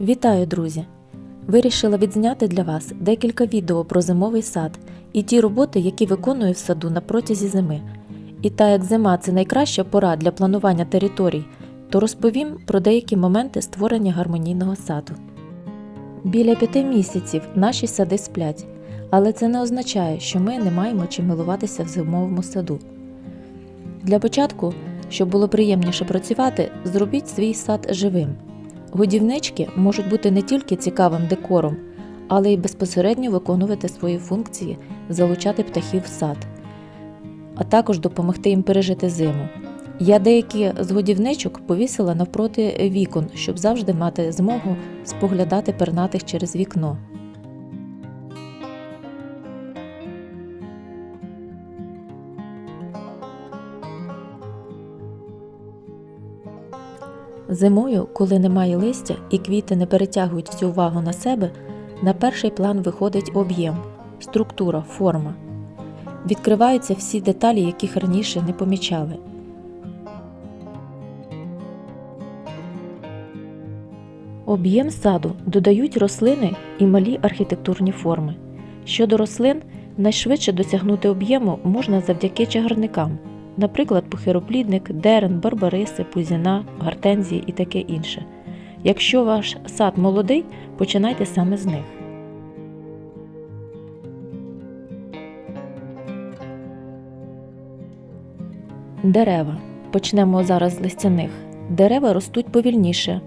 Вітаю, друзі! Вирішила відзняти для вас декілька відео про зимовий сад і ті роботи, які виконую в саду на протязі зими. І та як зима це найкраща пора для планування територій, то розповім про деякі моменти створення гармонійного саду. Біля п'яти місяців наші сади сплять, але це не означає, що ми не маємо чим милуватися в зимовому саду. Для початку, щоб було приємніше працювати, зробіть свій сад живим. Годівнички можуть бути не тільки цікавим декором, але й безпосередньо виконувати свої функції, залучати птахів в сад, а також допомогти їм пережити зиму. Я деякі з годівничок повісила навпроти вікон, щоб завжди мати змогу споглядати пернатих через вікно. Зимою, коли немає листя і квіти не перетягують всю увагу на себе, на перший план виходить об'єм, структура, форма. Відкриваються всі деталі, яких раніше не помічали. Об'єм саду додають рослини і малі архітектурні форми. Щодо рослин, найшвидше досягнути об'єму можна завдяки чагарникам, наприклад, похироплідник, дерен, барбариси, пузіна, гортензії і таке інше. Якщо ваш сад молодий, починайте саме з них. Дерева. Почнемо зараз з листяних. Дерева ростуть повільніше,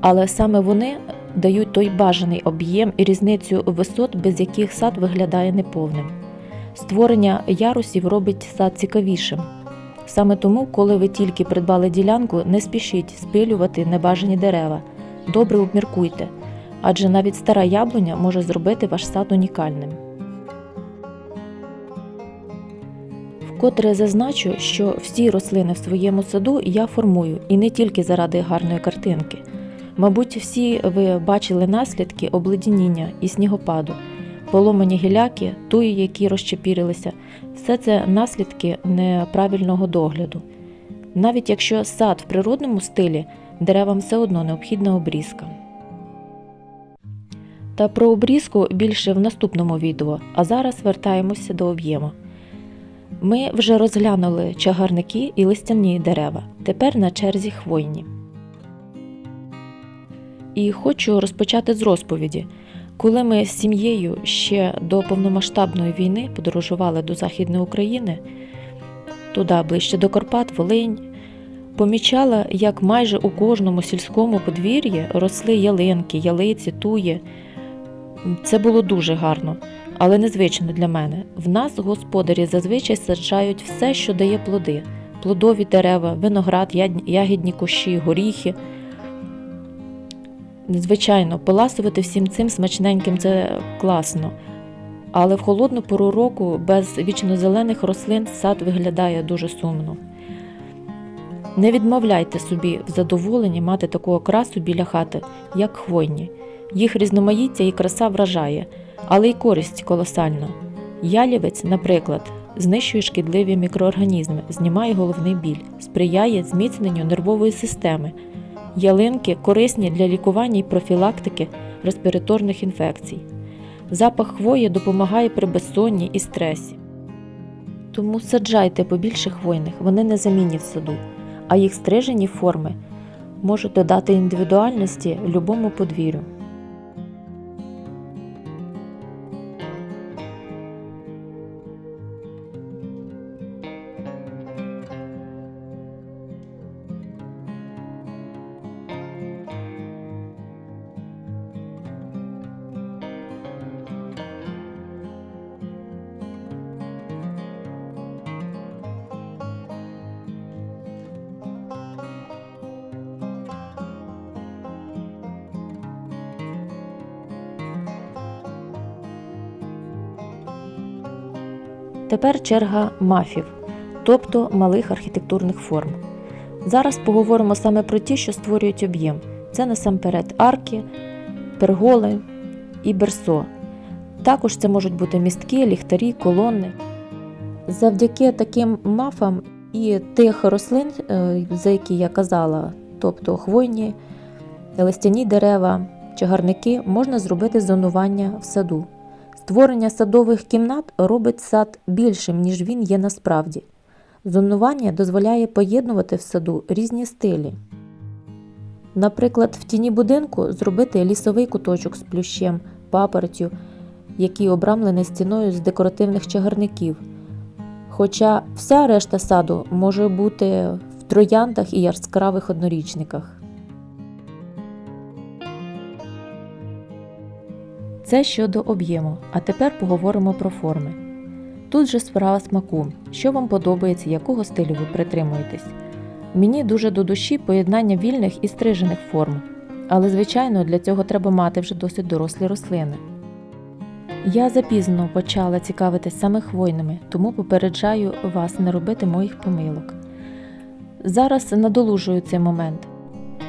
але саме вони дають той бажаний об'єм і різницю висот, без яких сад виглядає неповним. Створення ярусів робить сад цікавішим. Саме тому, коли ви тільки придбали ділянку, не спішіть спилювати небажані дерева. Добре обміркуйте, адже навіть стара яблуня може зробити ваш сад унікальним. Вкотре зазначу, що всі рослини в своєму саду я формую і не тільки заради гарної картинки. Мабуть, всі ви бачили наслідки обледеніння і снігопаду, поломані гіляки, туї, які розчепірилися, все це наслідки неправильного догляду. Навіть якщо сад в природному стилі, деревам все одно необхідна обрізка. Та про обрізку більше в наступному відео, а зараз вертаємося до об'єму. Ми вже розглянули чагарники і листяні дерева, тепер на черзі хвойні. І хочу розпочати з розповіді. Коли ми з сім'єю ще до повномасштабної війни подорожували до Західної України, туди ближче до Карпат, Волинь, помічала, як майже у кожному сільському подвір'ї росли ялинки, ялиці, туї. Це було дуже гарно, але незвично для мене. В нас господарі зазвичай саджають все, що дає плоди: плодові дерева, виноград, ягідні кущі, горіхи. Звичайно, поласувати всім цим смачненьким це класно. Але в холодну пору року без вічнозелених рослин сад виглядає дуже сумно. Не відмовляйте собі в задоволенні мати таку окрасу біля хати, як хвойні. Їх різноманіття і краса вражає, але й користь колосальна. Ялівець, наприклад, знищує шкідливі мікроорганізми, знімає головний біль, сприяє зміцненню нервової системи. Ялинки корисні для лікування і профілактики респіраторних інфекцій. Запах хвої допомагає при безсонні і стресі. Тому саджайте побільше хвойних, вони не замінні в саду, а їх стрижені форми можуть додати індивідуальності любому подвір'ю. Тепер черга мафів, тобто малих архітектурних форм. Зараз поговоримо саме про ті, що створюють об'єм. Це насамперед арки, перголи і берсо. Також це можуть бути містки, ліхтарі, колони. Завдяки таким мафам і тих рослин, е, за які я казала, тобто хвойні, листяні дерева, чагарники можна зробити зонування в саду. Створення садових кімнат робить сад більшим, ніж він є насправді. Зонування дозволяє поєднувати в саду різні стилі. Наприклад, в тіні будинку зробити лісовий куточок з плющем, папоротю, який обрамлений стіною з декоративних чагарників. Хоча вся решта саду може бути в трояндах і яскравих однорічниках. Це щодо об'єму, а тепер поговоримо про форми. Тут же справа смаку, що вам подобається, якого стилю ви притримуєтесь. Мені дуже до душі поєднання вільних і стрижених форм, але, звичайно, для цього треба мати вже досить дорослі рослини. Я запізно почала цікавитись саме хвойними, тому попереджаю вас не робити моїх помилок. Зараз надолужую цей момент.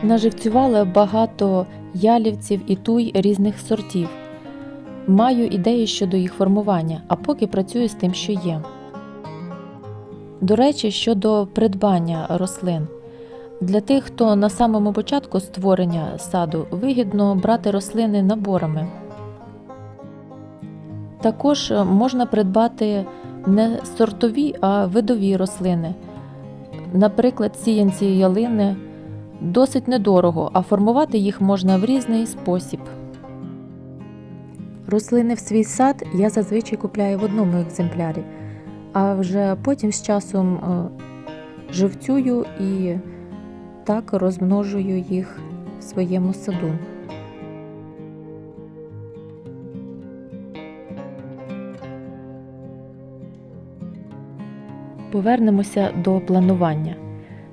Наживцювала багато ялівців і туй різних сортів. Маю ідеї щодо їх формування, а поки працюю з тим, що є. До речі, щодо придбання рослин. Для тих, хто на самому початку створення саду вигідно брати рослини наборами. Також можна придбати не сортові, а видові рослини. Наприклад, сіянці ялини досить недорого, а формувати їх можна в різний спосіб. Рослини в свій сад я зазвичай купляю в одному екземплярі, а вже потім з часом е, живцюю і так розмножую їх в своєму саду. Повернемося до планування.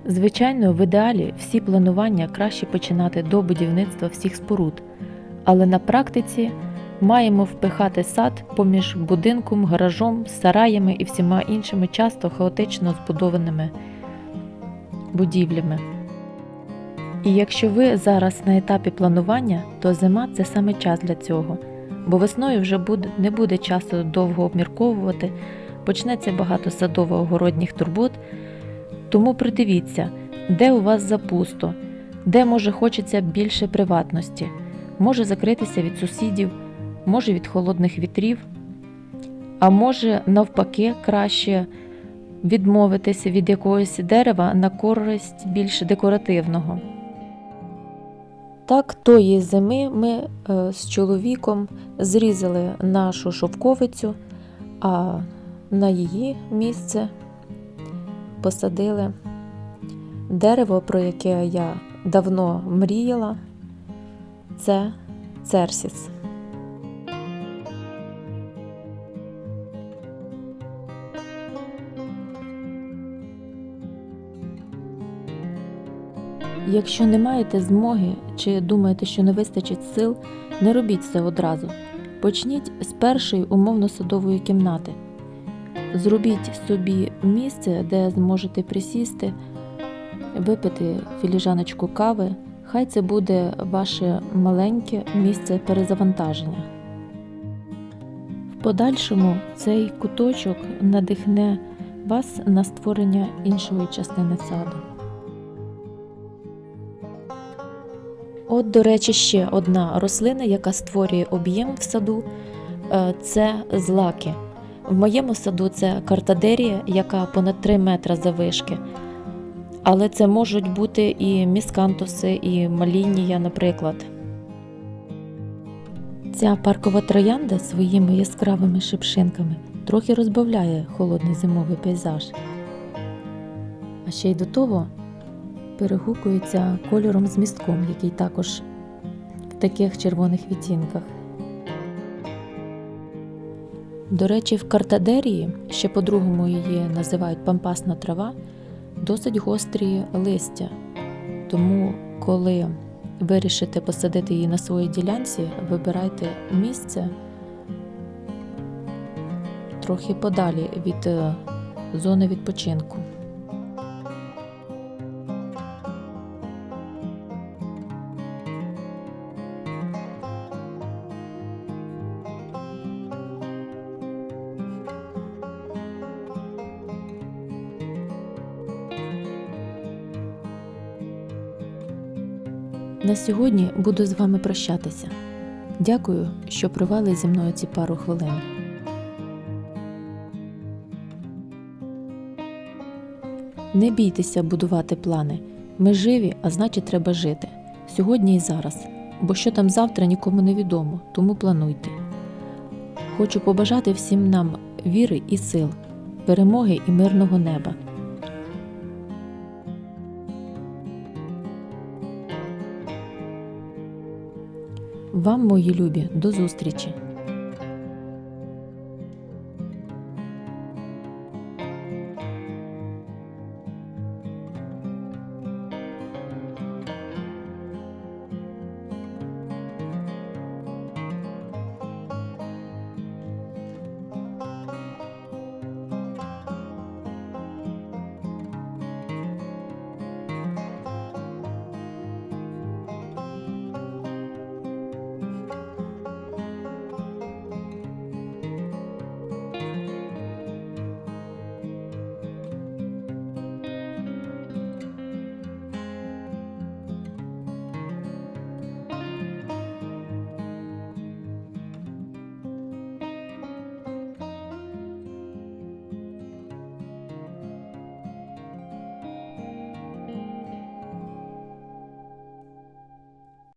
Звичайно, в ідеалі всі планування краще починати до будівництва всіх споруд, але на практиці маємо впихати сад поміж будинком, гаражом, сараями і всіма іншими часто хаотично збудованими будівлями. І якщо ви зараз на етапі планування, то зима це саме час для цього, бо весною вже буде, не буде часу довго обмірковувати, почнеться багато садово-огородніх турбот. Тому придивіться, де у вас запусто, де може хочеться більше приватності, може закритися від сусідів, може від холодних вітрів, а може, навпаки, краще відмовитися від якогось дерева на користь більш декоративного. Так, тої зими ми е, з чоловіком зрізали нашу шовковицю, а на її місце посадили дерево, про яке я давно мріяла, це церсіс. Якщо не маєте змоги чи думаєте, що не вистачить сил, не робіть це одразу. Почніть з першої умовно-садової кімнати. Зробіть собі місце, де зможете присісти, випити філіжаночку кави. Хай це буде ваше маленьке місце перезавантаження. В подальшому цей куточок надихне вас на створення іншої частини саду. От, до речі, ще одна рослина, яка створює об'єм в саду, е, це злаки. В моєму саду це картадерія, яка понад 3 метра завишки. Але це можуть бути і міскантуси, і малінія, наприклад. Ця паркова троянда своїми яскравими шипшинками трохи розбавляє холодний зимовий пейзаж. А ще й до того перегукується кольором з містком, який також в таких червоних відтінках. До речі, в картадерії, ще по-другому її називають пампасна трава, досить гострі листя. Тому, коли вирішите посадити її на своїй ділянці, вибирайте місце трохи подалі від е, зони відпочинку. На сьогодні буду з вами прощатися. Дякую, що провели зі мною ці пару хвилин. Не бійтеся будувати плани. Ми живі, а значить, треба жити. Сьогодні і зараз. Бо що там завтра нікому не відомо, тому плануйте. Хочу побажати всім нам віри і сил, перемоги і мирного неба. Вам, мої любі, до зустрічі!